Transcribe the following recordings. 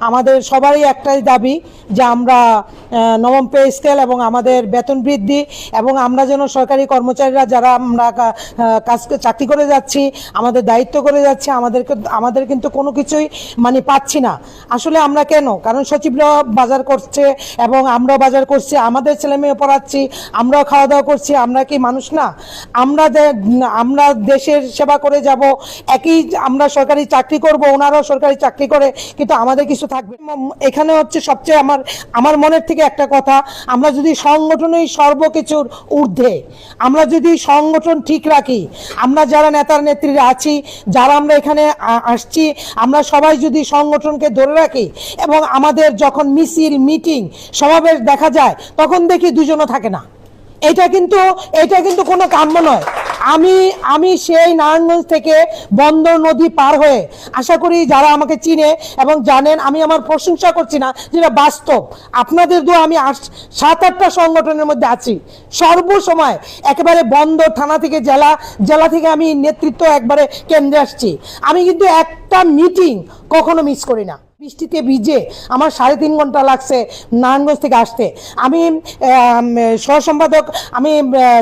আমাদের সবারই একটাই দাবি যে আমরা নবম পে স্কেল এবং আমাদের বেতন বৃদ্ধি এবং আমরা যেন সরকারি কর্মচারীরা যারা আমরা কাজ, চাকরি করে যাচ্ছি, আমাদের দায়িত্ব করে যাচ্ছি, আমাদেরকে, আমাদের কিন্তু কোনো কিছুই মানে পাচ্ছি না। আসলে আমরা কেন? কারণ সচিবরা বাজার করছে এবং আমরাও বাজার করছি, আমাদের ছেলে মেয়ে পড়াচ্ছি, আমরাও খাওয়া দাওয়া করছি, আমরা কি মানুষ না? আমরা আমরা দেশের সেবা করে যাব, একই আমরা সরকারি চাকরি করব, ওনারাও সরকারি চাকরি করে, কিন্তু আমাদের কিছু থাকবে এখানে হচ্ছে সবচেয়ে আমার আমার মনের থেকে একটা কথা, আমরা যদি সংগঠনই সর্বকিছুর ঊর্ধ্বে, আমরা যদি সংগঠন ঠিক রাখি, আমরা যারা নেতার নেত্রীরা আছি, যারা আমরা এখানে আসছি, আমরা সবাই যদি সংগঠনকে ধরে রাখি এবং আমাদের যখন মিছিল, মিটিং, সমাবেশ দেখা যায়, তখন দেখি দুজনও থাকে না। এটা কিন্তু এটা কিন্তু কোনো কাম্য নয়। আমি আমি সেই নারায়ণগঞ্জ থেকে বন্দর নদী পার হয়ে আশা করি যারা আমাকে চিনে এবং জানেন, আমি আমার প্রশংসা করছি না, যেটা বাস্তব। আপনাদের দোয়া আমি সাত আটটা সংগঠনের মধ্যে আছি। সর্বসময় একেবারে বন্দর থানা থেকে, জেলা জেলা থেকে আমি নেতৃত্ব একবারে কেন্দ্রে আসছি। আমি কিন্তু একটা মিটিং কখনো মিস করি না। বৃষ্টিতে ভিজে আমার সাড়ে তিন ঘণ্টা লাগছে নারায়ণগঞ্জ থেকে আসতে। আমি সহসম্পাদক, আমি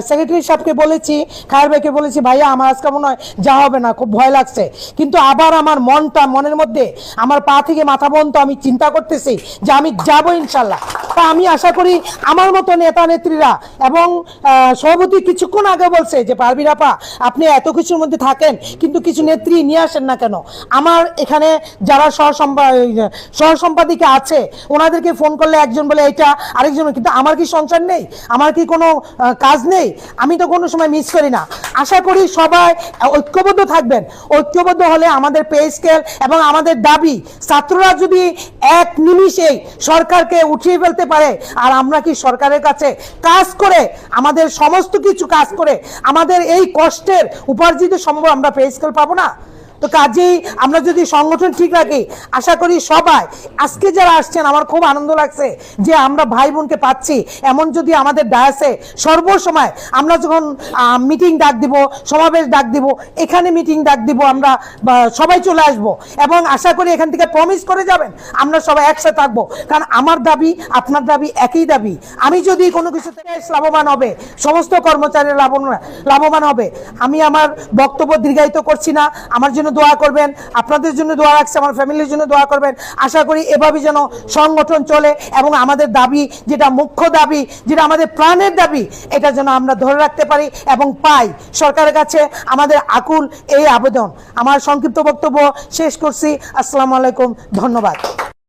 সেক্রেটারি সাহেবকে বলেছি, খায়ের ভাইকে বলেছি, ভাইয়া, আমার আজকে মনে হয় যা হবে না, খুব ভয় লাগছে। কিন্তু আবার আমার মনটা, মনের মধ্যে, আমার পা থেকে মাথা পর্যন্ত আমি চিন্তা করতেছি যে আমি যাব ইনশাল্লাহ। তা আমি আশা করি আমার মতো নেতা নেত্রীরা এবং সভাপতি কিছুক্ষণ আগে বলছে যে পারবির আপা, আপনি এত কিছুর মধ্যে থাকেন, কিন্তু কিছু নেত্রী নিয়ে আসেন না কেন? আমার এখানে যারা সহসম্পা সহসম্পাদিকা আছে। ওনাদেরকে ফোন করলে একজন বলে এটা আরেকজন কিন্তু আমার কি সংসার নেই? আমার কি কোনো কাজ নেই? আমি তো কোনো সময় মিস করি না। আশা করি সবাই ঐক্যবদ্ধ থাকবেন। ঐক্যবদ্ধ হলে আমাদের পে স্কেল এবং আমাদের দাবি, ছাত্ররা যদি এক নিমিষেই সরকারকে উঠিয়ে ফেলতে পারে, আর আমরা কি সরকারের কাছে কাজ করে, আমাদের সমস্ত কিছু কাজ করে, আমাদের এই কষ্টের উপার্জিত সম্ভব আমরা পে স্কেল পাবো না? তো কাজেই আমরা যদি সংগঠন ঠিক রাখি, আশা করি সবাই আজকে যারা আসছেন, আমার খুব আনন্দ লাগছে যে আমরা ভাই বোনকে পাচ্ছি। এমন যদি আমাদের ডায়াসে সর্বসময় আমরা যখন মিটিং ডাক দিব, সমাবেশ ডাক দিব, এখানে মিটিং ডাক দিব আমরা সবাই চলে আসব। এবং আশা করি এখান থেকে প্রমিস করে যাবেন, আমরা সবাই একসাথে থাকব। কারণ আমার দাবি, আপনার দাবি একই দাবি। আমি যদি কোনো কিছু থেকে লাভবান হবে, সমস্ত কর্মচারীরা লাভবান হবে। আমি আমার বক্তব্য দীর্ঘায়িত করছি না। আমার জন্য দোয়া করবেন, আপনাদের জন্য দোয়া রাখছে, আমার ফ্যামিলির জন্য দোয়া করবেন। আশা করি এভাবে যেন সংগঠন চলে এবং আমাদের দাবি, যেটা মুখ্য দাবি, যেটা আমাদের প্রাণের দাবি, এটা যেন আমরা ধরে রাখতে পারি এবং পাই। সরকারের কাছে আমাদের আকুল এই আবেদন। আমার সংক্ষিপ্ত বক্তব্য শেষ করছি। আসসালামু আলাইকুম, ধন্যবাদ।